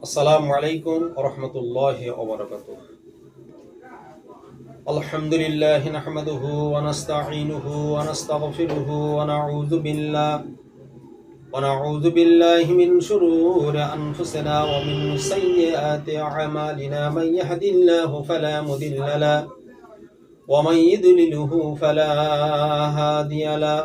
السلام عليكم ورحمة الله وبركاته الحمد لله نحمده ونستعينه ونستغفره ونعوذ بالله ونعوذ بالله من شرور أنفسنا ومن سيئات أعمالنا من يهد الله فلا مضل له ومن يضلله فلا هادي له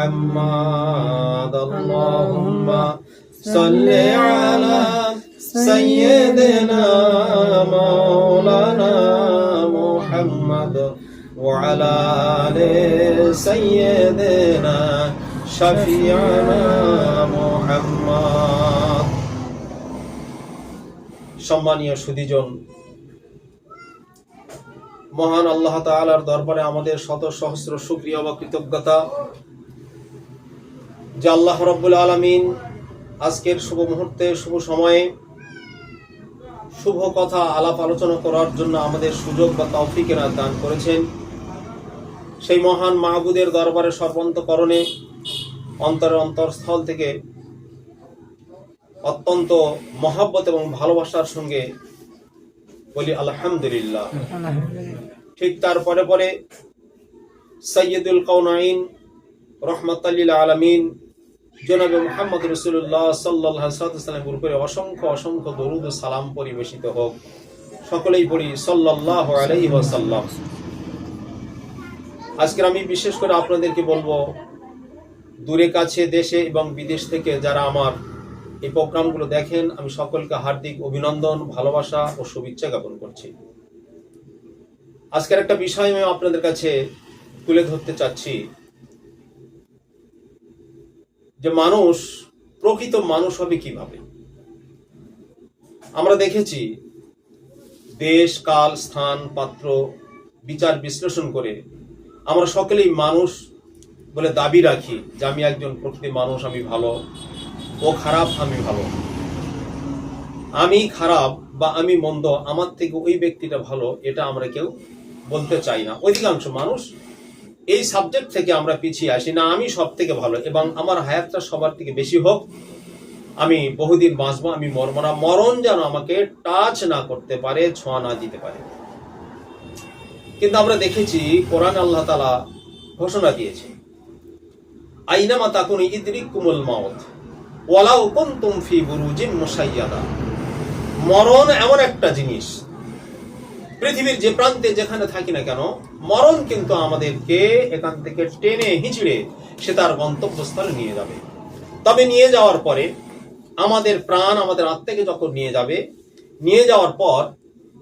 محمد اللهم صل على سيدنا مولانا محمد وعلى آل سيدنا شفيعنا محمد সম্মানীয় সুদীজন মহান আল্লাহ তাআলার দরবারে আমাদের শত সহস্র শুকরিয়া বা কৃতজ্ঞতা যে আল্লাহ রব্বুল আলমিন আজকের শুভ মুহূর্তে শুভ সময়ে শুভ কথা আলাপ আলোচনা করার জন্য আমাদের সুযোগ বা তৌফিকের দান করেছেন। সেই মহান মাহবুদের দরবারে সর্বান্তকরণে অন্তরের অন্তরস্থল থেকে অত্যন্ত মহাব্বত এবং ভালোবাসার সঙ্গে বলি আলহামদুলিল্লাহ। ঠিক তার পরে পরে সৈয়দুল কৌনাইন রহমতাল্লিল আলমিন, জনাবে মোহাম্মদ রসুল্লাহ সাল্লাহ সাল্লামের উপরে অসংখ্য অসংখ্য দরুদ সালাম পরিবেশিত হোক। সকলেই পড়ি সাল্লাহ আলাইহি ওয়াসাল্লাম। আজকের আমি বিশেষ করে আপনাদেরকে বলব, দূরে কাছে দেশে এবং বিদেশ থেকে যারা আমার এই প্রোগ্রামগুলো দেখেন, আমি সকলকে হার্দিক অভিনন্দন, ভালোবাসা ও শুভেচ্ছা জ্ঞাপন করছি। আজকের একটা বিষয় আমি আপনাদের কাছে তুলে ধরতে চাচ্ছি। যে মানুষ, প্রকৃত মানুষ হবে কীভাবে? আমরা দেখেছি, দেশ, কাল, স্থান, পাত্র, বিচার, বিশ্লেষণ করে আমরা সকলেই মানুষ বলে দাবি রাখি যে আমি একজন প্রকৃতি মানুষ, আমি ভালো। ও খারাপ, আমি ভালো। আমি খারাপ বা আমি মন্দ, আমার থেকে ওই ব্যক্তিটা ভালো, এটা আমরা কেউ বলতে চাই না। অধিকাংশ মানুষ এই সাবজেক্ট থেকে আমরা পিছিয়ে আসি। না, আমি সব থেকে ভালো এবং আমার হায়াতটা সবার থেকে বেশি হোক। আমি বহুদিন বাঁচবো, আমি মরবো না। মরণ যেন আমাকে টাচ না করতে পারে, ছোঁয়া না দিতে পারে। কিন্তু আমরা দেখেছি, কোরআন আল্লাহ তালা ঘোষণা দিয়েছে, আইনামা তাকুন ইদরিক কুমুল মাওত ওয়ালাউ কুনতুম ফি বুরুজিন মুসাইয়াদা। মরণ এমন একটা জিনিস পৃথিবীর যে প্রান্তে যেখানে থাকি না কেন, মরণ কিন্তু আমাদেরকে এখান থেকে টেনে হিঁচড়ে সে তার গন্তব্যস্থলে নিয়ে যাবে। তবে নিয়ে যাওয়ার পরে আমাদের প্রাণ আমাদের আত্মাকে যখন নিয়ে যাবে, নিয়ে যাওয়ার পর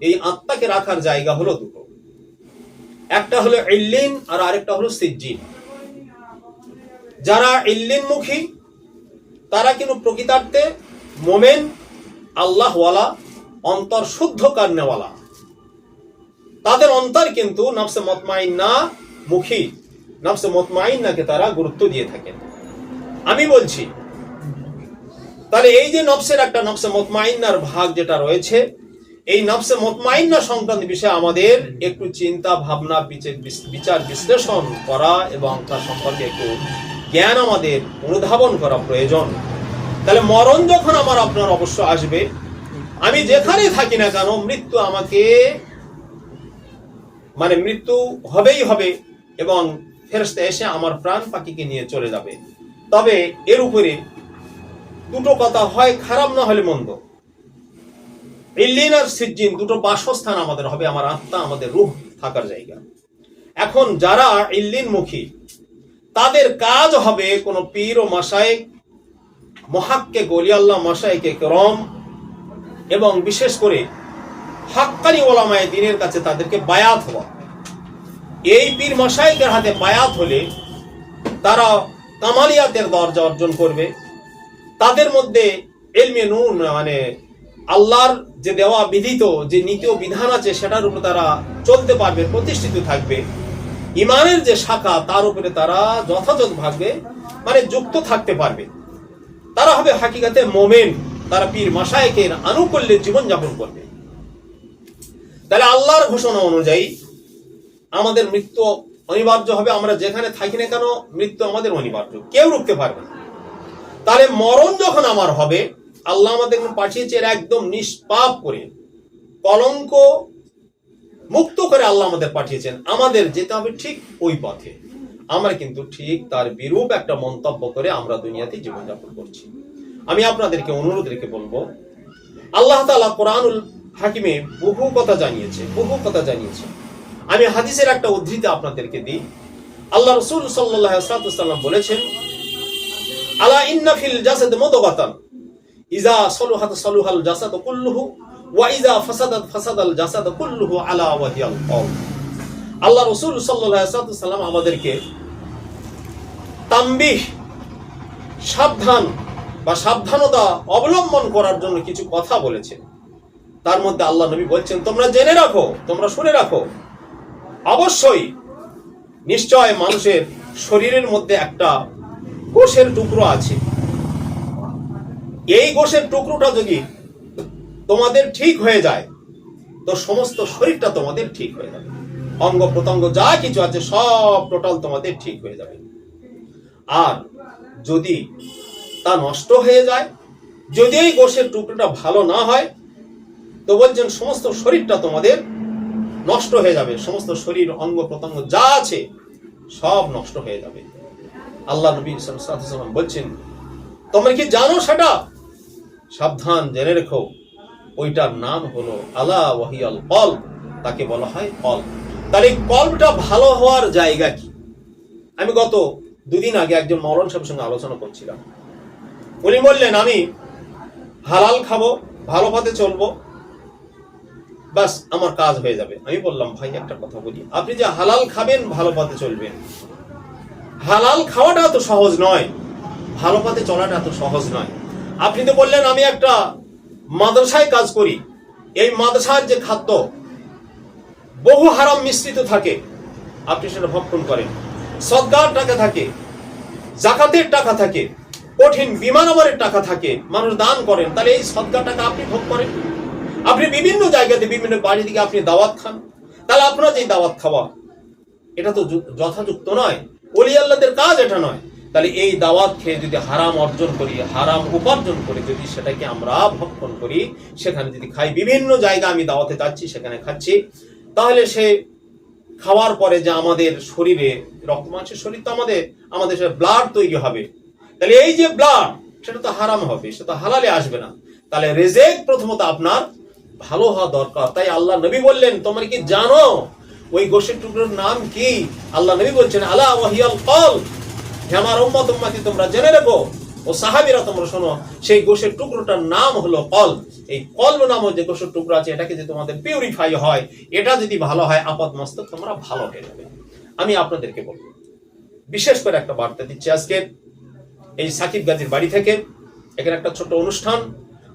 এই আত্মাকে রাখার জায়গা হলো দুটো। একটা হলো ইল্লিন আর আরেকটা হলো সিজ্জিন। যারা ইল্লিনমুখী, তারা কিন্তু প্রকৃতার্থে মোমেন, আল্লাহওয়ালা, অন্তর শুদ্ধ কান্নেওয়ালা। তাদের অন্তর কিন্তু নফসে মতমাইন্না মুখী। নফসে মতমাইন্নাকে তারা গুরুত্ব দিয়ে থাকেন। আমি বলছি, তাহলে এই যে নফসের একটা নফসে মতমাইন্নার ভাগ যেটা রয়েছে, এই নফসে মতমাইন্না সংক্রান্ত বিষয়ে আমাদের একটু চিন্তা, ভাবনা, বিচার বিশ্লেষণ করা এবং তার সম্পর্কে একটু জ্ঞান আমাদের অনুধাবন করা প্রয়োজন। তাহলে মরণ যখন আমার আপনার অবশ্য আসবে, আমি যেখানে থাকি না কেন মৃত্যু আমাকে মানে মৃত্যু হবেই হবে এবং ফেরস্তা এসে আমার প্রাণ পাখিকে নিয়ে চলে যাবে। তবে এর উপরে দুটো কথা হয়, খারাপ না হলে মন্দ। ইল্লিন আর সিজ্জিন দুটো বাসস্থান আমাদের হবে, আমার আত্মা, আমাদের রূহ থাকার জায়গা। এখন যারা ইল্লিন মুখী তাদের কাজ হবে কোনো পীর ও মাসায় মহাক্কে, গলিয়াল্লাহ মাসাইকে করম, এবং বিশেষ করে হাক্কানি ওলামায় দিনের কাছে তাদেরকে বায়াত হওয়া। এই পীর মাসাইকের হাতে বায়াত হলে তারা কামালিয়াতের দরজা অর্জন করবে। তাদের মধ্যে এলমে নুন মানে আল্লাহর যে দেওয়া বিধিত যে নীতি ও বিধান আছে, সেটার উপর তারা চলতে পারবে, প্রতিষ্ঠিত থাকবে। ইমানের যে শাখা, তার উপরে তারা যথাযথ ভাবে মানে যুক্ত থাকতে পারবে। তারা হবে হাকিকাতে মোমেন। তারা পীর মাসায়কের আনুকূল্যে জীবনযাপন করবে। তাহলে আল্লাহর ঘোষণা অনুযায়ী আমাদের মৃত্যু অনিবার্য হবে, আমরা যেখানে থাকি না কেন মৃত্যু আমাদের অনিবার্য। কেউ রুখতে পারবে না। তাহলে মরণ যখন আমার হবে, আল্লাহ আমাদের পাঠিয়েছে একদম নিষ্পাপ করে, কলঙ্ক মুক্ত করে আল্লাহ আমাদের পাঠিয়েছেন। আমাদের যেতে হবে ঠিক ওই পথে। আমরা কিন্তু ঠিক তার বিরূপ একটা মন্তব্য করে আমরা দুনিয়াতে জীবনযাপন করছি। আমি আপনাদেরকে অনুরোধ রেখে বলব, আল্লাহ তাআলা কোরআনুল হাকিমে বহু কথা জানিয়েছে, বহু কথা জানিয়েছে। আমি হাদিসের একটা উদ্ধৃতি আপনাদেরকে দিই। আল্লাহ রসুল সাল্লাম বলেছেন, আলা ইন্না জাসাদ ইজা সলুহাত সলুহাল জাসাদ কুল্লুহু, ওয়া ইজা ফাসাদাত ফাসাদাল জাসাদ কুল্লুহু আলা ওয়াহিয়াল কওম। আল্লাহ রসুল সাল্লাল্লাহু সাল্লাম আমাদেরকে তাম্বিহ সাবধান বা সাবধানতা অবলম্বন করার জন্য কিছু কথা বলেছেন। তার মধ্যে আল্লাহ নবী বলছেন, তোমরা জেনে রাখো, তোমরা শুনে রাখো। অবশ্যই নিশ্চয় মানুষের শরীরের মধ্যে একটা কোষের টুকরো আছে। এই কোষের টুকরোটা যদি তোমাদের ঠিক হয়ে যায়, তো সমস্ত শরীরটা তোমাদের ঠিক হয়ে যাবে। অঙ্গ প্রত্যঙ্গ যা কিছু আছে সব টোটাল তোমাদের ঠিক হয়ে যাবে। আর যদি তা নষ্ট হয়ে যায়, যদি এই গোষের টুকরোটা ভালো না হয় তো বলছেন, সমস্ত শরীরটা তোমাদের নষ্ট হয়ে যাবে। সমস্ত শরীর, অঙ্গ প্রত্যঙ্গ যা আছে সব নষ্ট হয়ে যাবে। আল্লাহ নবী সাল্লাম বলছেন, তোমরা কি জানো সেটা? সাবধান জেনে রেখো, ওইটার নাম হলো আলা ওয়াহিয়াল কল তাকে বলা হয় কল তার এই কলটা ভালো হওয়ার জায়গা কি? আমি গত দুদিন আগে একজন মরণ সাহেবের সঙ্গে আলোচনা করছিলাম। উনি বললেন, আমি হালাল খাব, ভালো পথে চলবো বাস আমার কাজ হয়ে যাবে। আমি বললাম, ভাই, একটা কথা বলি। আপনি যে হালাল খাবেন, ভালো পথে চলবেন। হালাল খাওয়াটা এত সহজ নয়। ভালো পথে চলাটা এত সহজ নয়। আপনি তো বললেন, আমি একটা মাদ্রাসায় কাজ করি। এই মাদ্রাসার যে খাদ্য, বহু হারাম মিশ্রিত থাকে। আপনি সেটা ভক্ষণ করেন। সদ্গার টাকা থাকে। জাকাতের টাকা থাকে। কঠিন বিমানবরের টাকা থাকে। মানুষ দান করেন। তাহলে এই সদ্গা টাকা আপনি ভোগ করেন। আপনি বিভিন্ন জায়গাতে, বিভিন্ন বাড়ি দিকে আপনি দাওয়াত খান। তাহলে আপনার যে দাওয়াত খাওয়া, এটা তো যথাযুক্ত নয়। অলি আল্লাদের কাজ এটা নয়। তাহলে এই দাওয়াত খেয়ে যদি হারাম অর্জন করি, হারাম উপার্জন করে যদি সেটাকে আমরা ভক্ষণ করি, সেখানে যদি খাই, বিভিন্ন জায়গা আমি দাওয়াতে যাচ্ছি, সেখানে খাচ্ছি, তাহলে সে খাওয়ার পরে যে আমাদের শরীরে রক্ত মাংসের শরীর তো আমাদের আমাদের ব্লাড তৈরি হবে। তাহলে এই যে ব্লাড সেটা তো হারাম হবে, সেটা হালালে আসবে না। তাহলে রেজেক প্রথমত আপনার ভালো হওয়া দরকার। তাই আল্লাহ নবী বললেন, তোমরা কি জানো ওই গোশের টুকরোর নাম কি? আল্লাহ নবী বলছেন, আলা ওয়াহিয়াল কল হে আমার উম্মত তোমরা জেনে রেখো। ও সাহাবীরা তোমরা শোনো, সেই গোশের টুকরোটার নাম হলো কল এই কল নামক যে গোশের টুকরো আছে, এটাকে যদি তোমাদের পিউরিফাই হয়, এটা যদি ভালো হয়, আপদ মস্তক তোমরা ভালো হয়ে যাবে। আমি আপনাদেরকে বলব, বিশেষ করে একটা বার্তা দিচ্ছি আজকে। এই সাকিব গাজীর বাড়ি থেকে, এখানে একটা ছোট্ট অনুষ্ঠান।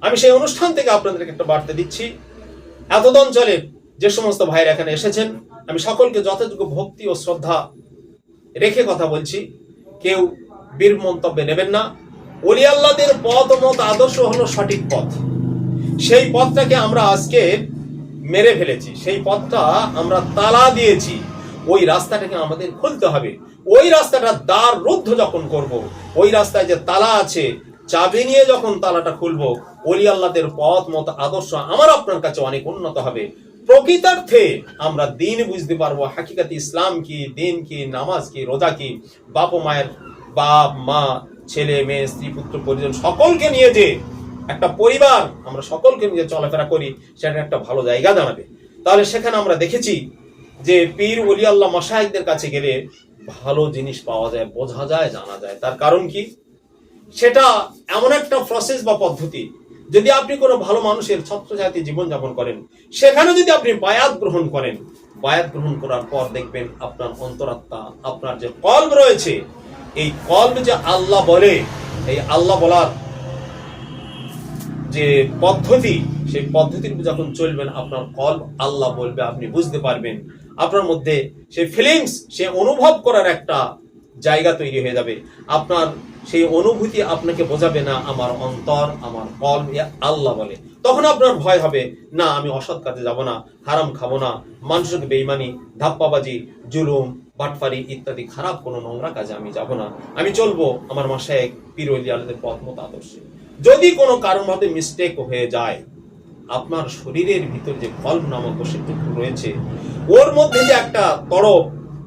আমি সেই অনুষ্ঠান থেকে আপনাদেরকে একটা বার্তা দিচ্ছি। এতদ অঞ্চলের যে সমস্ত ভাইরা এখানে এসেছেন, আমি সকলকে যথাযোগ্য ভক্তি ও শ্রদ্ধা রেখে কথা বলছি, কেউ বীর মন্তব্যে নেবেন না। অলি পথ মত আদর্শ হলো সঠিক পথ। সেই পথটাকে আমরা আজকে মেরে ফেলেছি। সেই পথটা আমরা তালা দিয়েছি। ওই রাস্তাটাকে আমাদের খুলতে হবে। ওই রাস্তাটা দ্বার রুদ্ধ যখন করব, ওই রাস্তায় যে তালা আছে চাবি নিয়ে যখন তালাটা খুলবো, ওলি আল্লাদের পথ মত আদর্শ আমার আপনার কাছে অনেক উন্নত হবে। প্রকৃতার্থে আমরা দিন বুঝতে পারব হাকিকাত ইসলাম কি, দিন কি, নামাজ কি, রোজা কি। বাপ মায়ের বাপ, মা, ছেলে, মেয়ে, স্ত্রী, পুত্র, পরিজন সকলকে নিয়ে যে একটা পরিবার আমরা সকলকে নিয়ে চলাফেরা করি, সেটা একটা ভালো জায়গা দাঁড়াবে। তাহলে সেখানে আমরা দেখেছি যে পীর, ওলি আল্লাহ মশাইকদের কাছে গেলে ভালো জিনিস পাওয়া যায়, বোঝা যায়, জানা যায়। তার কারণ কি? সেটা এমন একটা প্রসেস বা পদ্ধতি, যদি আপনি কোনো ভালো মানুষের ছত্রছায়াতে জীবনযাপন করেন, সেখানে যদি আপনি বায়াত গ্রহণ করেন, বায়াত গ্রহণ করার পর দেখবেন আপনার অন্তরাত্মা, আপনার যে কল্ব রয়েছে, এই কল্ব যে আল্লাহ বলে, এই আল্লাহ বলার যে পদ্ধতি, সেই পদ্ধতির যখন চলবেন, আপনার কল আল্লাহ বলবে, আপনি বুঝতে পারবেন। আপনার মধ্যে সেই ফিলিংস সে অনুভব করার একটা জায়গা তৈরি হয়ে যাবে। আপনার সেই অনুভূতি আপনাকে বোঝাবে না, আমার অন্তর, আমার কল আল্লাহ বলে। তখন আপনার ভয় হবে, না, আমি অসৎ কাজে যাব না, হারাম খাব না, মানুষের বেইমানি, ধাপ্পাবাজি, জুলুম বাটফারি ইত্যাদি খারাপ কোনো নোংরা কাজে আমি যাব না। আমি চলবো আমার মাসায় পিরোলি আলাদের পথ মতো আদর্শে। যদি কোনো কারণ কারণভাবে মিস্টেক হয়ে যায়, আপনার শরীরের ভিতর যে কল্প নামক সেটুকু রয়েছে, ওর মধ্যে যে একটা তরফ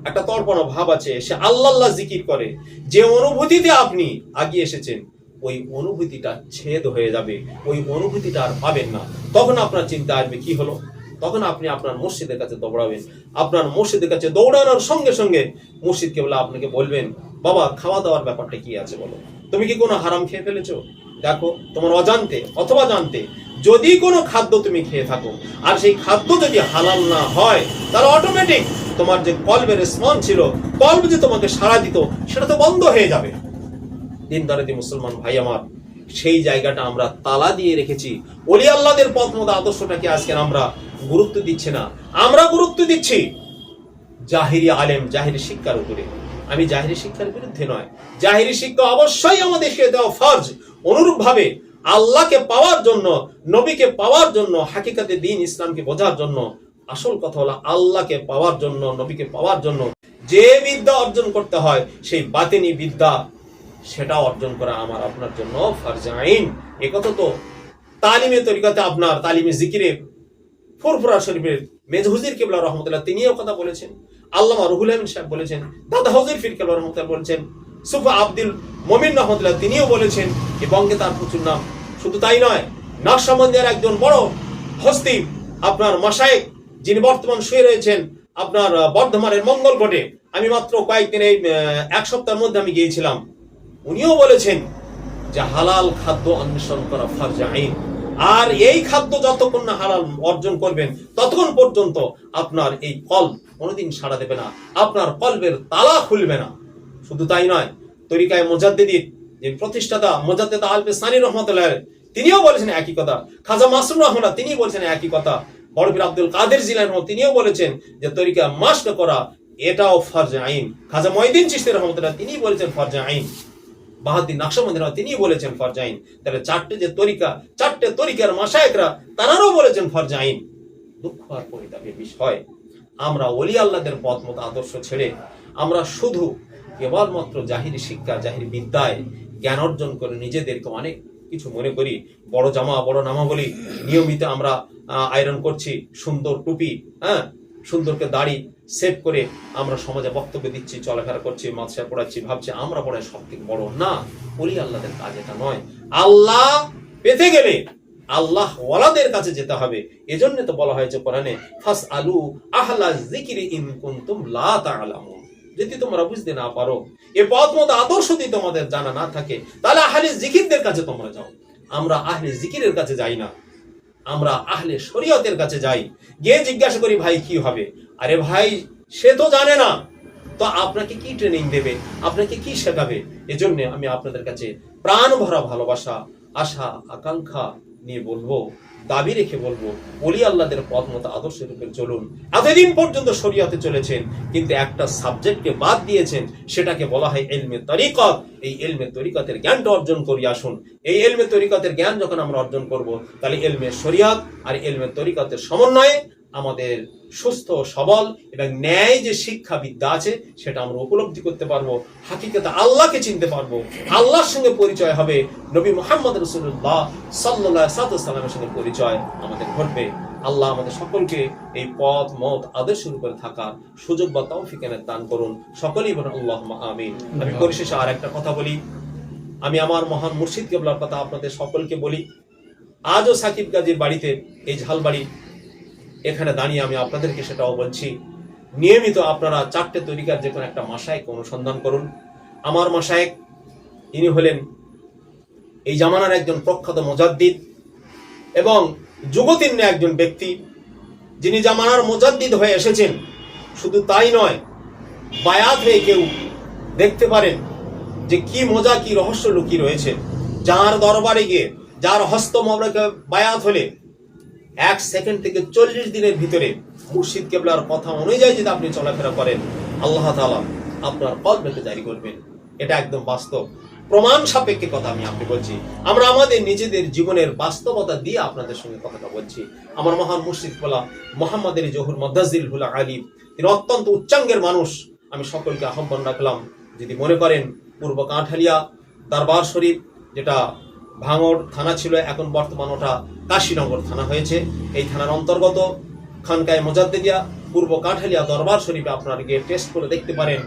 একটা তর্পণ ভাব আছে, সে আল্লাহ জিকির করে। যে অনুভূতিতে আপনি আগিয়ে এসেছেন, ওই অনুভূতিটা ছেদ হয়ে যাবে, ওই অনুভূতিটা আর পাবেন না। তখন আপনার চিন্তা আসবে, কি হলো? তখন আপনি আপনার মসজিদের কাছে দৌড়াবেন। আপনার মসজিদের কাছে দৌড়ানোর সঙ্গে সঙ্গে মসজিদকে বলে আপনাকে বলবেন, বাবা খাওয়া দাওয়ার ব্যাপারটা কি আছে বলো? তুমি কি কোনো হারাম খেয়ে ফেলেছো? দেখো, তোমার অজান্তে অথবা জানতে যদি কোনো খাদ্য তুমি খেয়ে থাকো, আর সেই খাদ্য যদি হালাল না হয়, তাহলে অটোমেটিক তোমার যে কলবের রেসপন্স ছিল কলব যে তোমাকে সাড়া দিত, সেটা তো বন্ধ হয়ে যাবে। দিন দারাদি মুসলমান ভাই আমার, সেই জায়গাটা আমরা তালা দিয়ে রেখেছি। অলি আল্লাদের পথ মতো আদর্শটাকে আজকে আমরা গুরুত্ব দিচ্ছি না। আমরা গুরুত্ব দিচ্ছি জাহিরি আলেম, জাহিরি শিক্ষার উপরে। আমি জাহিরি শিক্ষার বিরুদ্ধে নয়। জাহিরি শিক্ষা অবশ্যই আমাদেরকে দেওয়া ফর্জ। অনুরূপ ভাবে আল্লাহকে পাওয়ার জন্য, নবীকে পাওয়ার জন্য, হাকিকাতে দিন ইসলামকে বোঝার জন্য, আসল কথা হলো আল্লাহকে পাওয়ার জন্য, নবীকে পাওয়ার জন্য যে বিদ্যা অর্জন করতে হয়, সেই বাতিনি বিদ্যা সেটা অর্জন করা আমার আপনার জন্য ফরজ আইন। একথা তো তালিমে তরিকাতে আপনার, তালিমে জিকিরে, ফুরফুরা শরীফের মেজহুজির কেবলা রহমতুল্লাহ তিনিও কথা বলেছেন, আল্লামা রুহুল আমিন সাহেব বলেছেন, দাদা হজির ফির কেবলা রহমতুল্লাহ বলেছেন, সুফা আব্দুল মমিন রহমতুল্লাহ তিনিও বলেছেন বঙ্গে তার প্রচুর নাম। শুধু তাই নয় নকশাবন্দিয়ার একজন বড় হস্তি আপনার মাসায়েক যিনি বর্তমান শুয়ে রয়েছেন আপনার বর্ধমানের মঙ্গলকোটে আমি মাত্র কয়েকদিন এই এক সপ্তাহের মধ্যে আমি গিয়েছিলাম। উনিও বলেছেন যে হালাল খাদ্য অন্বেষণ করা ফরজ আইন। আর এই খাদ্য যতক্ষণ না হালাল অর্জন করবেন, ততক্ষণ পর্যন্ত আপনার এই কল কোনোদিন সাড়া দেবে না। আপনার কল্পের তালা খুলবে না। শুধু তাই নয়, তরিকায় মোজাদ্দিদির যে প্রতিষ্ঠাতা মোজাদ্দেদা আলবে সানি রহমতুল্লাহ তিনিও বলেছেন একই কথা। খাজা মাসুম রহমানা তিনি বলেছেন একই কথা। বড়বীর আব্দুল কাদের জিলান তিনিও বলেছেন যে, তরিকা মাস্ক করা, এটাও ফরজ আইন। খাজা মহিদিন চিস্তি রহমতুল্লাহ তিনি বলেছেন ফরজ আইন। বাহাদ্দিন নাকশবন্দিন তিনি বলেছেন ফরজ আইন। তাহলে চারটে যে তরিকা, চারটে তরিকার মাসায়করা, তারাও বলেছেন ফরজ আইন। দুঃখ আর পরিতাপের বিষয়। আমরা ওলি আল্লাহদের পথ মতো আদর্শ ছেড়ে, আমরা শুধু কেবলমাত্র জাহিরি শিক্ষা, জাহির বিদ্যায় জ্ঞান অর্জন করে নিজেদেরকে অনেক কিছু মনে করি। বড় জামা, বড় নামা বলি। নিয়মিত আমরা আয়রন করছি, সুন্দর টুপি হ্যাঁ? সুন্দরকে দাড়ি সেভ করে আমরা সমাজে বক্তব্য দিচ্ছি, চলাফেরা করছি, মাদ্রাসা পড়াচ্ছি, ভাবছি আমরা পড়াই সব থেকে বড়। না বলি আল্লাহদের কাজ এটা নয়। আল্লাহ পেতে গেলে আল্লাহ ওয়ালাদের কাছে যেতে হবে। এজন্য তো বলা হয়েছে কোরআনে ফাস আলু আহলা জিকিরি ইন কুনতুম লা তাআলামুন। যদি তোমরা বুঝতে না পারো, এ পথ মতো আদর্শ যদি তোমাদের জানা না থাকে, তাহলে আহলে জিকিরদের কাছে তোমরা যাও। আমরা আহলে জিকিরের কাছে যাই না। আমরা আহলে শরীয়তের কাছে যাই। গিয়ে জিজ্ঞাসা করি, ভাই, কি হবে? আরে ভাই, সে তো জানে না। তো আপনাকে কি ট্রেনিং দেবে? আপনাকে কি শেখাবে? এজন্য আমি আপনাদের কাছে প্রাণ ভরা ভালোবাসা, আশা, আকাঙ্ক্ষা নিয়ে বলব। দাবি রেখে বলব অলি আল্লাহদের পথ মতো আদর্শ রূপে চলুন। এতদিন পর্যন্ত শরিয়াতে চলেছেন, কিন্তু একটা সাবজেক্টকে বাদ দিয়েছেন, সেটাকে বলা হয় এলমে তরিকত। এই এলমে তরিকতের জ্ঞানটা অর্জন করি, আসুন। এই এলমে তরিকতের জ্ঞান যখন আমরা অর্জন করব, তাহলে এলমে শরিয়াত আর এলমে তরিকতের সমন্বয়ে আমাদের সুস্থ সবল এবং ন্যায় যে শিক্ষা বিদ্যা আছে, সেটা আমরা উপলব্ধি করতে পারব, হাকিকতে আল্লাহকে চিনতে পারব, আল্লাহর সঙ্গে পরিচয় হবে নবী মোহাম্মদ রসুল্লাহ সাল্লাহ সাল্লামের সঙ্গে পরিচয় আমাদের ঘটবে। আল্লাহ আমাদের সকলকে এই পথ, মত, আদর্শের উপরে থাকার সুযোগ বা তৌফিকেনের দান করুন। সকলেই বলেন আল্লাহ আমিন। আমি পরিশেষে আর একটা কথা বলি। আমি আমার মহান মুর্শিদ কেবলার কথা আপনাদের সকলকে বলি। আজও সাকিব গাজীর বাড়িতে এই ঝালবাড়ি এখানে দাঁড়িয়ে আমি আপনাদেরকে সেটাও বলছি। নিয়মিত আপনারা চারটে তরিকার যে কোনো একটা মাসায়ক অনুসন্ধান করুন। আমার মাসায়ক, ইনি হলেন এই জামানার একজন প্রখ্যাত মোজাদ্দিদ এবং যুগতিন্য একজন ব্যক্তি। যিনি জামানার মোজাদ্দিদ হয়ে এসেছেন। শুধু তাই নয়, বায়াত হয়ে কেউ দেখতে পারেন যে কি মজা, কি রহস্য লুকিয়ে রয়েছে। যার দরবারে গিয়ে, যার হস্ত মবরকে বায়াত হলে এক সেকেন্ড থেকে চল্লিশ দিনের ভিতরে মুর্শিদ কেবলার কথা অনুযায়ী যদি আপনি চলাফেরা করেন, আল্লাহ তালা আপনার কলবেকে জারি করবেন। এটা একদম বাস্তব। প্রমাণ সাপেক্ষে কথা আমি আপনি বলছি। আমরা আমাদের নিজেদের জীবনের বাস্তবতা দিয়ে আপনাদের সঙ্গে কথাটা বলছি। আমার মহান মুর্শিদ বলা মোহাম্মদের জহুর মদ্দাজিল হুলা আলিম, তিনি অত্যন্ত উচ্চাঙ্গের মানুষ। আমি সকলকে আহ্বান রাখলাম, যদি মনে করেন, পূর্ব কাঁঠালিয়া দরবার শরীফ, যেটা ভাঙড় থানা ছিল, এখন বর্তমান ওটা কাশীনগর থানা হয়েছে। এই থানার অন্তর্গত খানকায় মোজাদ্দেদিয়া, পূর্ব কাঠালিয়া দরবার শরীফে আপনারা গিয়ে টেস্ট করে দেখতে পারেন।